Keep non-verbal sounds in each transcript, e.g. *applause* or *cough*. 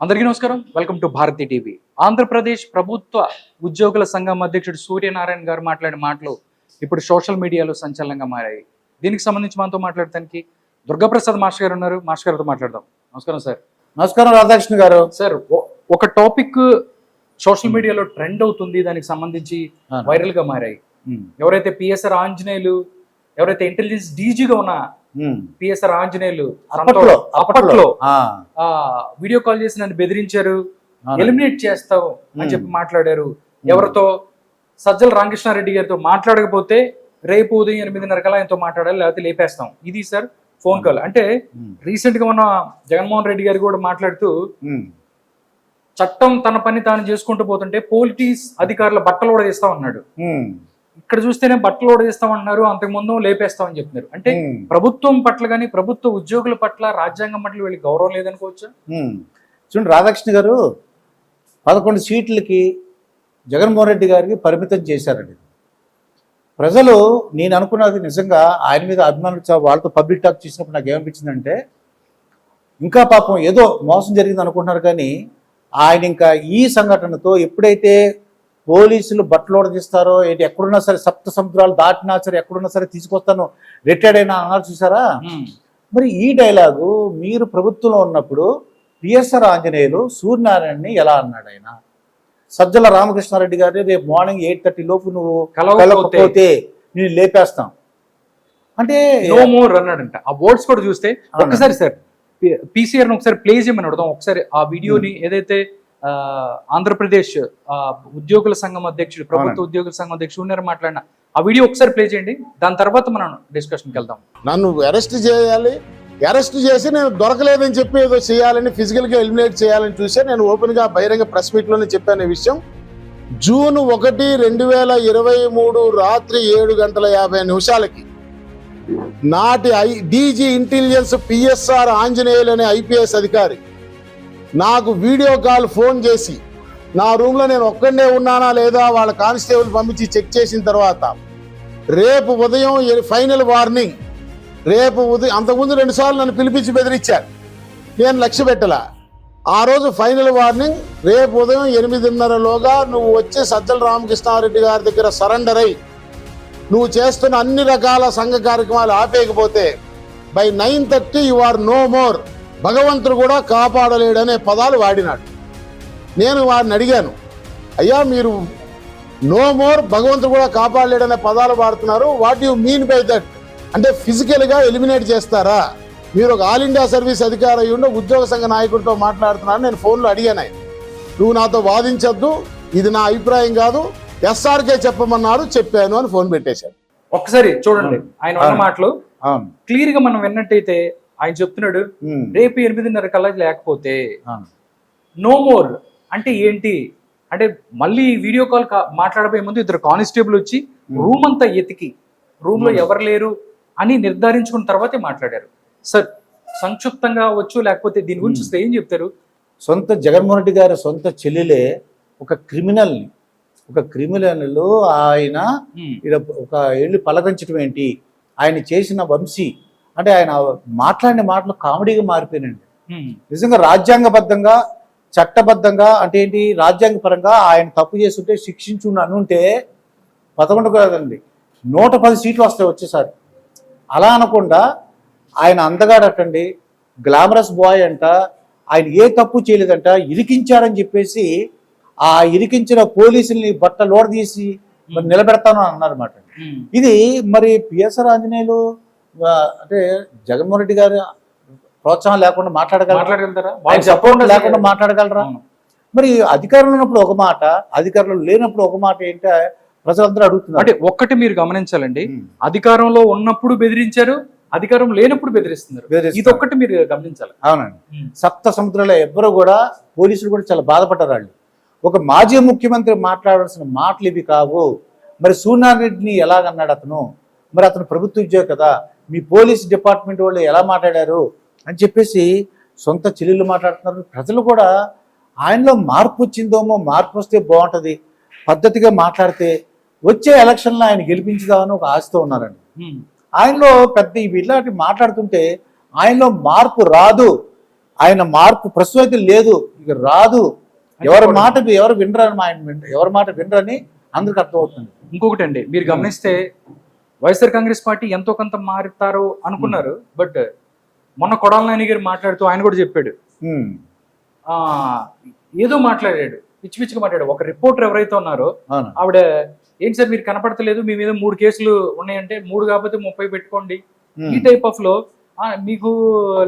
అందరికీ నమస్కారం. Welcome to Bharati TV Andhra Pradesh ప్రభుత్వ ఉద్యోగుల సంఘం అధ్యక్షుడు సూర్యనారాయణ గారు మాట్లాడిన మాటలు ఇప్పుడు సోషల్ మీడియాలో సంచలనంగా మారాయి. దీనికి సంబంధించి మనతో మాట్లాడటానికి దుర్గాప్రసాద్ మాస్టర్ గారు ఉన్నారు. మాస్టర్ గారితో మాట్లాడదాం. నమస్కారం సార్. నమస్కారం రాధాకృష్ణ గారు. సార్ ఒక టాపిక్ సోషల్ మీడియాలో ట్రెండ్ అవుతుంది. దానికి సంబంధించి వైరల్గా మారాయి. ఎవరైతే పిఎస్ఆర్ ఆంజనేయులు ఎవరైతే ఇంటెలిజెన్స్ డీజీగా ఉన్న. పిఎస్ఆర్ ఆంజనేయులు అప్పట్లో వీడియో కాల్ చేసి నన్ను బెదిరించారు. ఎలిమినేట్ చేస్తావు అని. చెప్పి మాట్లాడారు. ఎవరితో? సజ్జల రామకృష్ణారెడ్డి గారితో మాట్లాడకపోతే రేపు ఉదయం ఎనిమిదిన్నర కల్లా ఆయనతో మాట్లాడాలి లేకపోతే లేపేస్తాం. ఇది సార్ ఫోన్ కాల్. అంటే రీసెంట్గా మన జగన్మోహన్ రెడ్డి గారు కూడా మాట్లాడుతూ చట్టం తన పని తాను చేసుకుంటూ పోతుంటే పోలీస్ అధికారుల బట్టలు కూడా తీస్తా ఉన్నాడు. ఇక్కడ చూస్తేనే బట్టలు కూడా తీస్తామన్నారు అంతకు ముందు లేపేస్తామని చెప్తున్నారు అంటే ప్రభుత్వం పట్ల కానీ ప్రభుత్వ ఉద్యోగుల పట్ల రాజ్యాంగం పట్ల వీళ్ళకి గౌరవం లేదనుకోవచ్చా. చూడండి రాధాకృష్ణ గారు పదకొండు సీట్లకి జగన్మోహన్ రెడ్డి గారికి పరిమితం చేశారండి. ప్రజలు నేను అనుకున్నది నిజంగా ఆయన మీద అభిమానులు వాళ్ళతో పబ్లిక్ టాక్ చేసినప్పుడు నాకు ఏమనిపించిందంటే ఇంకా పాపం ఏదో మోసం జరిగింది అనుకుంటున్నారు కానీ ఆయన ఇంకా ఈ సంఘటనతో ఎప్పుడైతే పోలీసులు బట్టలు తీస్తారో ఏంటి? ఎక్కడున్నా సరే సప్త సముద్రాలు దాటినా సరే ఎక్కడున్నా సరే తీసుకొస్తాను. రిటైర్డ్ అయినా అన్నారు చూసారా. మరి ఈ డైలాగు మీరు ప్రభుత్వంలో ఉన్నప్పుడు పిఎస్ఆర్ ఆంజనేయులు సూర్యనారాయణని ఎలా అన్నాడు ఆయన? సజ్జల రామకృష్ణారెడ్డి గారిని రేపు మార్నింగ్ ఎయిట్ థర్టీ లోపు నువ్వు కలవకపోతే. నేను లేపేస్తాం. అంటే నో మోర్ అన్నాడంట. ఆ వర్డ్స్ కూడా చూస్తే ఒక్కసారి సార్ పీసీఆర్ ఒకసారి ప్లే చేయమని అడుగుదాం. ఒకసారి ఆ వీడియోని ఏదైతే ఆంధ్రప్రదేశ్ ఉద్యోగుల సంఘం అధ్యక్షుడు ప్రభుత్వ ఉద్యోగుల సంఘం అధ్యక్షుడు ఉన్నారు మాట్లాడిన. ఆ వీడియో ఒకసారి ప్లే చేయండి. దాని తర్వాత మనం డిస్కషన్కి వెళ్దాం. నన్ను అరెస్ట్ చేయాలి. అరెస్ట్ చేసి నేను దొరకలేదని చెప్పి ఏదో చేయాలని ఫిజికల్గా ఎలిమినేట్ చేయాలని చూసే నేను ఓపెన్గా బహిరంగ ప్రెస్ మీట్లోనే చెప్పాను ఈ విషయం. జూన్ ఒకటి రెండు వేల ఇరవై మూడు రాత్రి ఏడు గంటల యాభై నిమిషాలకి నాటి I DG intelligence PSR Anjaneyulu అనే ఐపీఎస్ అధికారి నాకు వీడియో కాల్ ఫోన్ చేసి నా రూమ్లో నేను ఒక్కడే ఉన్నానా లేదా వాళ్ళ కానిస్టేబుల్ పంపించి చెక్ చేసిన తర్వాత రేపు ఉదయం ఫైనల్ వార్నింగ్ రేపు ఉదయం అంతకుముందు రెండుసార్లు నన్ను పిలిపించి బెదిరించారు. నేను లక్ష్య పెట్టలా. ఆ రోజు ఫైనల్ వార్నింగ్ రేపు ఉదయం ఎనిమిదిన్నరలోగా నువ్వు వచ్చి సజ్జల రామకృష్ణారెడ్డి గారి దగ్గర సరెండర్ అయి నువ్వు చేస్తున్న అన్ని రకాల సంఘ కార్యక్రమాలు ఆపేయకపోతే by nine thirty you are no more. భగవంతుడు కూడా కాపాడలేడనే పదాలు వాడినాడు. నేను వారిని అడిగాను అయ్యా మీరు నో మోర్ భగవంతుడు కూడా కాపాడలేడనే పదాలు వాడుతున్నారు. What you mean by that అంటే ఫిజికల్గా ఎలిమినేట్ చేస్తారా? మీరు ఒక ఆల్ ఇండియా సర్వీస్ అధికారి ఉండి ఉద్యోగ సంఘ నాయకుడితో మాట్లాడుతున్నారు నేను ఫోన్లో అడిగాను ఆయన. నువ్వు నాతో వాదించొద్దు ఇది నా అభిప్రాయం కాదు ఎస్ఆర్కే చెప్పమన్నారు చెప్పాను అని ఫోన్ పెట్టేశాడు. ఒక్కసారి చూడండి ఆయన. మాటలు క్లియర్గా మనం విన్నట్టయితే ఆయన చెప్తున్నాడు రేపు ఎనిమిదిన్నర కల్లా లేకపోతే. నో మోర్ అంటే ఏంటి? అంటే మళ్ళీ వీడియో కాల్ మాట్లాడబోయే ముందు ఇద్దరు కానిస్టేబుల్ వచ్చి రూమ్ అంతా ఎతికి రూమ్లో. ఎవరు లేరు అని నిర్ధారించుకున్న తర్వాతే మాట్లాడారు. సార్ సంక్షిప్తంగా వచ్చు లేకపోతే దీని గురించి ఏం చెప్తారు? సొంత జగన్మోహన్ రెడ్డి గారి సొంత చెల్లెలే ఒక క్రిమినల్ని ఒక క్రిమినల్ ఆయన ఒక ఏళ్ళు పలకరించడం ఏంటి? ఆయన చేసిన వంశీ అంటే ఆయన మాట్లాడిన మాటలు కామెడీగా మారిపోయినండి. నిజంగా రాజ్యాంగబద్ధంగా చట్టబద్ధంగా అంటే ఏంటి రాజ్యాంగపరంగా ఆయన తప్పు చేస్తుంటే శిక్షించు అనుంటే పదకొండు కదండి. నూట పది సీట్లు వస్తాయి వచ్చేసారి. అలా అనకుండా ఆయన అందగాడటండి గ్లామరస్ బాయ్ అంట ఆయన ఏ తప్పు చేయలేదంట ఇరికించారని చెప్పేసి ఆ ఇరికించిన పోలీసుల్ని బట్ట లోడ తీసి మరి నిలబెడతాను అన్నారు అన్నమాట Hmm. ఇది మరి పిఎస్ఆర్ ఆంజనేయులు అంటే జగన్మోహన్ రెడ్డి గారు ప్రోత్సాహం లేకుండా మాట్లాడగలరా? ఆయన సపోర్ట్ లేకుండా మాట్లాడగలరా. మరి అధికారంలో ఉన్నప్పుడు ఒక మాట అధికారంలో లేనప్పుడు ఒక మాట ఏంటో ప్రజలందరూ అడుగుతున్నారు. అంటే ఒక్కటి మీరు గమనించాలండి. అధికారంలో ఉన్నప్పుడు బెదిరించారు అధికారం లేనప్పుడు బెదిరిస్తున్నారు. ఒక్కటి మీరు గమనించాలి. అవునండి. సప్త సముద్రాల ఎవ్వరు కూడా పోలీసులు కూడా చాలా బాధపడ్డారు వాళ్ళు. ఒక మాజీ ముఖ్యమంత్రి మాట్లాడాల్సిన మాటలు ఇవి కావు. మరి సూర్యనారాయణ రెడ్డిని ఎలాగన్నాడు అతను? మరి అతను ప్రభుత్వ ఉద్యోగి కదా. మీ పోలీస్ డిపార్ట్మెంట్ వాళ్ళు ఎలా మాట్లాడారు అని చెప్పేసి సొంత చెల్లెళ్ళు మాట్లాడుతున్నారు. ప్రజలు కూడా ఆయనలో మార్పు వచ్చిందేమో మార్పు వస్తే బాగుంటుంది. పద్ధతిగా మాట్లాడితే వచ్చే ఎలక్షన్లో ఆయన గెలిపించుదామని ఒక ఆశతో ఉన్నారండి. ఆయనలో పెద్ద ఇలాంటి మాట్లాడుతుంటే ఆయనలో మార్పు రాదు. ఆయన మార్పు ప్రస్తుతం అయితే లేదు. ఇక రాదు. ఎవరి మాట ఎవరు వినరని ఆయన వినరు. ఎవరి మాట వినరని అందరికి అర్థమవుతుంది. ఇంకొకటి అండి మీరు గమనిస్తే వైఎస్ఆర్ కాంగ్రెస్ పార్టీ ఎంతో కొంత మారుతారు అనుకున్నారు. బట్ మొన్న కొడాల నాని గారు మాట్లాడుతూ ఆయన కూడా చెప్పాడు. ఆ ఏదో మాట్లాడాడు. పిచ్చి పిచ్చిగా మాట్లాడాడు. ఒక రిపోర్టర్ ఎవరైతే ఉన్నారో ఆవిడ ఏంటి సార్ మీరు కనపడతలేదు? మీ మీద మూడు కేసులు ఉన్నాయంటే మూడు కాకపోతే ముప్పై పెట్టుకోండి. ఈ టైప్ ఆఫ్లో మీకు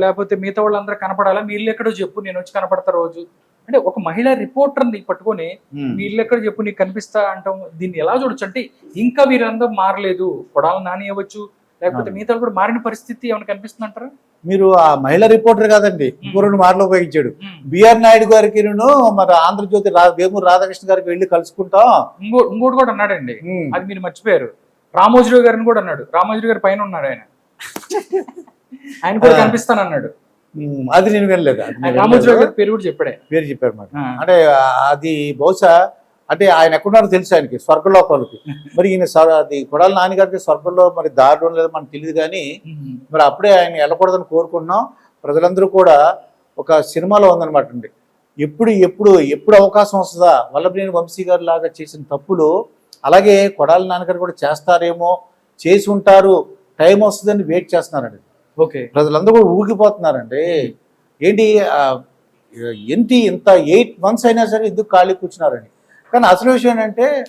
లేకపోతే మిగతా వాళ్ళందరూ కనపడాలా? మీ ఇల్లు ఎక్కడో చెప్పు. నేను వచ్చి కనపడతా రోజు. అంటే ఒక మహిళా రిపోర్టర్ని పట్టుకొని ఇల్లు ఎక్కడ చెప్పు నీకు కనిపిస్తా అంటాం? దీన్ని ఎలా చూడొచ్చు? అంటే ఇంకా వీరందరూ మారలేదు. కొడాల నాని అవ్వచ్చు లేకపోతే మిగతా వాళ్ళు కూడా మారిన పరిస్థితి ఏమైనా కనిపిస్తుంది అంటారా మీరు ఆ మహిళా రిపోర్టర్ కాదండి. ఇంకో రెండు మార్లు ఉపయోగించాడు. బిఆర్ నాయుడు గారికి మరి ఆంధ్రజ్యోతి వేమూరు రాధాకృష్ణ గారికి వెళ్ళి కలుసుకుంటాం. ఇంకో ఇంకోటి కూడా అన్నాడండి. అది మీరు మర్చిపోయారు. రామోజీరావు గారిని కూడా అన్నాడు. రామోజీరావు గారి పైన ఉన్నాడు ఆయన. *laughs* ఆయన కూడా ఆ. కనిపిస్తానన్నాడు. ఉమ్, అది నేను వినలేదు? పేరు కూడా చెప్పాడే. పేరు చెప్పారు మరి ఆ. అంటే అది బహుశా అంటే ఆయన ఎక్కడున్నారో తెలుసు ఆయనకి స్వర్గలోకాలకి. *laughs* మరి ఈయన అది కొడాలి నాన్నగారికి స్వర్గంలో మరి దారి లేదో మనకు తెలియదు కానీ. మరి అప్పుడే ఆయన వెళ్ళకూడదని కోరుకుంటున్నాం. ప్రజలందరూ కూడా ఒక సినిమాలో ఉందన్నమాట అండి. ఎప్పుడు ఎప్పుడు ఎప్పుడు అవకాశం వస్తుందా? వల్లభనేని వంశీ గారు లాగా చేసిన తప్పులు అలాగే కొడాలి నాన్నగారు కూడా చేస్తారేమో చేసి ఉంటారు టైం వస్తుందని వెయిట్ చేస్తున్నారండి. ప్రజలందరూ కూడా ఊగిపోతున్నారండి. ఏంటి ఏంటి ఇంత ఎయిట్ మంత్స్ అయినా సరే ఎందుకు ఖాళీ కూర్చున్నారని. కానీ అసలు విషయం ఏంటంటే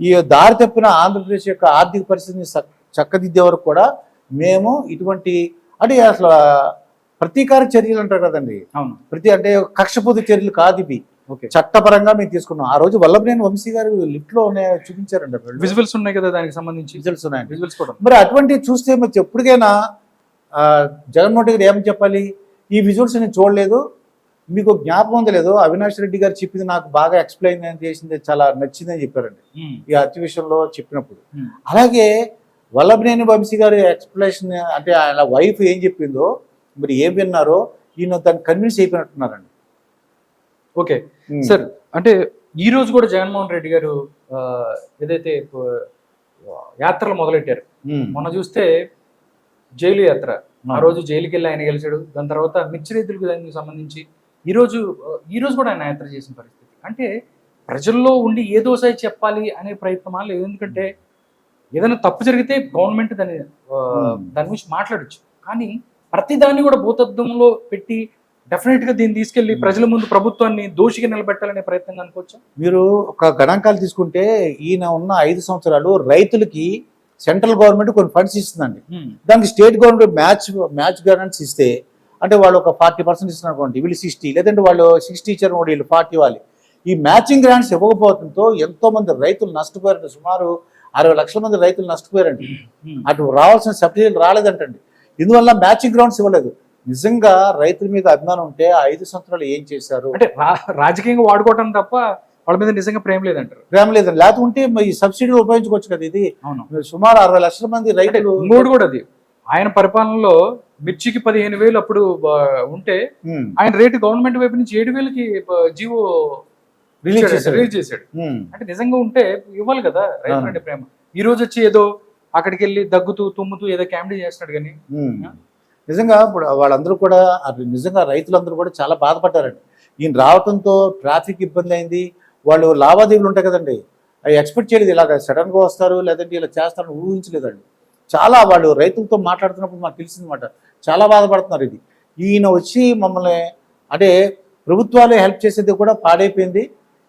ఈ దారి తప్పిన ఆంధ్రప్రదేశ్ యొక్క ఆర్థిక పరిస్థితిని చక్- చక్కదిద్దే వరకు కూడా మేము ఇటువంటి అంటే అసలు ప్రతీకార చర్యలు అంటారు కదండి. అవును. ప్రతి అంటే కక్షపూత చర్యలు కాదు ఇవి. ఓకే. చట్టపరంగా మేము తీసుకున్నాం. ఆ రోజు వల్లభనేని వంశీ గారు లిఫ్ట్లో ఉన్నాయి చూపించారండి. విజువల్స్ ఉన్నాయి కదా దానికి సంబంధించి. రిజల్ట్స్ ఉన్నాయండి. విజువల్స్ కూడా. మరి అటువంటివి చూస్తే మరి ఎప్పటికైనా జగన్మోహన్ రెడ్డి గారు ఏమని చెప్పాలి ఈ విజువల్స్ నేను చూడలేదు మీకు జ్ఞాపకం ఉందో లేదో అవినాష్ రెడ్డి గారు చెప్పింది నాకు బాగా ఎక్స్ప్లెయిన్ చేసింది చాలా నచ్చిందని చెప్పారండి. ఈ హత్య విషయంలో చెప్పినప్పుడు. అలాగే వల్లభనేని వంశీ గారి ఎక్స్ప్లెనేషన్ అంటే ఆయన వైఫ్ ఏం చెప్పిందో మరి ఏం విన్నారో ఈయన దాన్ని కన్విన్స్ అయిపోయినట్టున్నారండి ఓకే. సార్ అంటే ఈ రోజు కూడా జగన్మోహన్ రెడ్డి గారు ఏదైతే యాత్రలు మొదలెట్టారు. మొన్న చూస్తే జైలు యాత్ర ఆ. రోజు జైలుకి వెళ్ళి ఆయన గెలిచాడు దాని తర్వాత మిర్చి రైతులకు దానికి సంబంధించి ఈ రోజు ఆ, ఈ రోజు కూడా ఆయన యాత్ర చేసిన పరిస్థితి అంటే ప్రజల్లో ఉండి ఏదో సై చెప్పాలి అనే ప్రయత్నమా లేదు ఎందుకంటే ఏదైనా తప్పు జరిగితే గవర్నమెంట్ Hmm. దాని గురించి మాట్లాడొచ్చు కానీ ప్రతిదాన్ని కూడా భూతత్వంలో పెట్టి డెఫినెట్గా దీన్ని తీసుకెళ్ళి. ప్రజల ముందు ప్రభుత్వాన్ని దోషిగా నిలబెట్టాలనే ప్రయత్నం అనుకోవచ్చా మీరు ఒక గణాంకాలు తీసుకుంటే ఈయన ఉన్న ఐదు సంవత్సరాలు రైతులకి సెంట్రల్ గవర్నమెంట్ కొన్ని ఫండ్స్ ఇస్తుందండి. దానికి state government match match guarantees ఇస్తే అంటే వాళ్ళు ఒక ఫార్టీ పర్సెంట్ ఇస్తున్నారు అనుకోండి వీళ్ళు సిక్స్టీ లేదంటే వాళ్ళు సిక్స్టీ ఇచ్చారు వీళ్ళు ఫార్టీ ఇవ్వాలి. ఈ మ్యాచింగ్ గ్రాంట్స్ ఇవ్వకపోవడంతో ఎంతో మంది రైతులు నష్టపోయారండి. సుమారు అరవై లక్షల మంది రైతులు నష్టపోయారండి. అటు రావాల్సిన సబ్సిడీలు రాలేదంటండి. ఇందువల్ల మ్యాచింగ్ గ్రౌండ్స్ ఇవ్వలేదు. నిజంగా రైతుల మీద అభిమానం ఉంటే ఆ ఐదు సంవత్సరాలు ఏం చేశారు? అంటే రాజకీయంగా వాడుకోవటం తప్ప వాళ్ళ మీద నిజంగా ప్రేమ లేదంటారు. ప్రేమ లేదండి. లేకుంటే ఈ సబ్సిడీలు ఉపయోగించుకోవచ్చు కదా ఇది. అవును. సుమారు అరవై లక్షల మంది రైతులు ఇంకోటి కూడా అది. ఆయన పరిపాలనలో మిర్చికి పదిహేను వేలు అప్పుడు ఉంటే ఆయన రేటు గవర్నమెంట్ వైపు నుంచి ఏడు వేలకి జీవో రిలీజ్ చేశాడు. అంటే నిజంగా ఉంటే ఇవ్వాలి కదా రైతు అవును. అంటే ప్రేమ. ఈ రోజు వచ్చి ఏదో అక్కడికి వెళ్ళి దగ్గుతూ తుమ్ముతూ ఏదో కామెడీ చేస్తున్నాడు కానీ. నిజంగా ఇప్పుడు వాళ్ళందరూ కూడా నిజంగా రైతులందరూ కూడా చాలా బాధపడ్డారండి. ఈయన రావడంతో ట్రాఫిక్ ఇబ్బంది అయింది. వాళ్ళు లావాదేవీలు ఉంటాయి కదండి. అవి ఎక్స్పెక్ట్ చేయలేదు. ఇలాగ సడన్గా వస్తారు లేదంటే ఇలా చేస్తారని ఊహించలేదండి. చాలా వాళ్ళు రైతులతో మాట్లాడుతున్నప్పుడు మాకు తెలిసిందన్నమాట. చాలా బాధపడుతున్నారు ఇది. ఈయన వచ్చి మమ్మల్ని అంటే ప్రభుత్వాలే హెల్ప్ చేసేది కూడా పాడైపోయింది.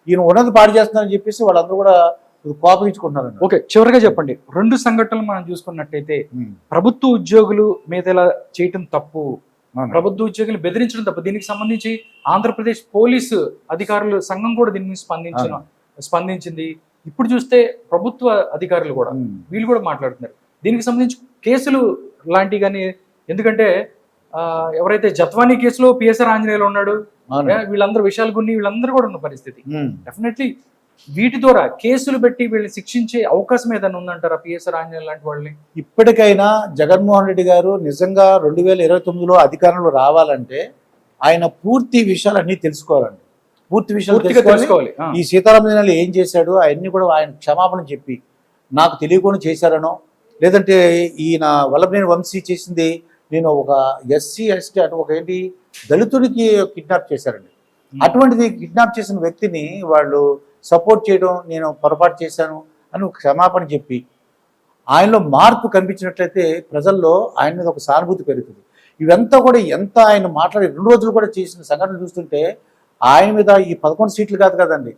ఈయన ఉన్నది పాడు చేస్తున్నారని చెప్పేసి వాళ్ళందరూ కూడా కోపగించుకుంటున్నారండి. ఓకే చివరిగా చెప్పండి. రెండు సంఘటనలు మనం చూసుకున్నట్టయితే ప్రభుత్వ ఉద్యోగులు మీద ఇలా చేయటం తప్పు. ప్రభుత్వ ఉద్యోగులు బెదిరించడం తప్పు దీనికి సంబంధించి ఆంధ్రప్రదేశ్ పోలీసు అధికారులు సంఘం కూడా దీని మీద స్పందించిన స్పందించింది. ఇప్పుడు చూస్తే ప్రభుత్వ అధికారులు కూడా వీళ్ళు కూడా మాట్లాడుతున్నారు. దీనికి సంబంధించి కేసులు లాంటివి కానీ ఎందుకంటే ఎవరైతే జత్వానీ కేసులో పిఎస్ఆర్ ఆంజనేయులు ఉన్నాడు వీళ్ళందరూ విషయాలు కొన్ని వీళ్ళందరూ కూడా ఉన్న పరిస్థితి. డెఫినెట్లీ వీటి ద్వారా కేసులు పెట్టి వీళ్ళని శిక్షించే అవకాశం ఏదైనా ఉందంటారా పిఎస్ఆర్ ఆంజనేయులు లాంటి వాళ్ళని? ఇప్పటికైనా జగన్మోహన్ రెడ్డి గారు నిజంగా రెండు వేల ఇరవై తొమ్మిదిలో అధికారంలో రావాలంటే ఆయన పూర్తి విషయాలన్నీ తెలుసుకోవాలండి. పూర్తి విషయాలు తెలుసుకోవాలి. ఈ సీతారామజనాలు ఏం చేశాడు అవన్నీ కూడా ఆయన క్షమాపణ చెప్పి నాకు తెలియకుండా చేశారనో లేదంటే ఈయన వల్లభనేని వంశీ చేసింది నేను ఒక ఎస్సీ ఎస్టీ అంటే ఒక ఏంటి దళితుడికి కిడ్నాప్ చేశారండి. అటువంటిది కిడ్నాప్ చేసిన వ్యక్తిని వాళ్ళు సపోర్ట్ చేయడం నేను పొరపాటు చేశాను అని ఒక క్షమాపణ చెప్పి ఆయనలో మార్పు కనిపించినట్లయితే ప్రజల్లో ఆయన మీద ఒక సానుభూతి పెరుగుతుంది. ఇవంతా కూడా ఎంత ఆయన మాట్లాడి రెండు రోజులు కూడా చేసిన సంఘటనలు చూస్తుంటే ఆయన మీద ఈ పదకొండు సీట్లు కాదు కదండి.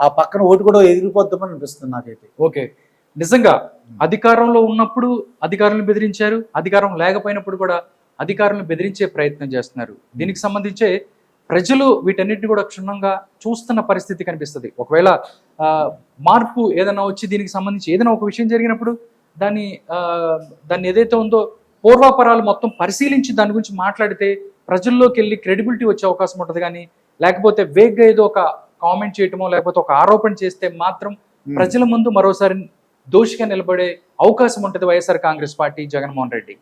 ఆ పక్కన ఓటు కూడా ఎగిరిపోద్దామని అనిపిస్తుంది నాకైతే. ఓకే. నిజంగా అధికారంలో ఉన్నప్పుడు అధికారులను బెదిరించారు అధికారం లేకపోయినప్పుడు కూడా అధికారులను బెదిరించే ప్రయత్నం చేస్తున్నారు. దీనికి సంబంధించే ప్రజలు వీటన్నిటిని కూడా క్షుణ్ణంగా చూస్తున్న పరిస్థితి కనిపిస్తుంది. ఒకవేళ ఆ, మార్పు ఏదైనా వచ్చి దీనికి సంబంధించి ఏదైనా ఒక విషయం జరిగినప్పుడు దాన్ని దాన్ని ఏదైతే ఉందో పూర్వాపరాలు మొత్తం పరిశీలించి దాని గురించి మాట్లాడితే ప్రజల్లోకి వెళ్ళి క్రెడిబిలిటీ వచ్చే అవకాశం ఉంటుంది. కానీ లేకపోతే వేగ్గా ఏదో ఒక కామెంట్ చేయటమో లేకపోతే ఒక ఆరోపణ చేస్తే మాత్రం ప్రజల ముందు మరోసారి దోషిగా నిలబడే అవకాశం ఉంటుంది వైఎస్ఆర్ కాంగ్రెస్ పార్టీ జగన్మోహన్ రెడ్డి.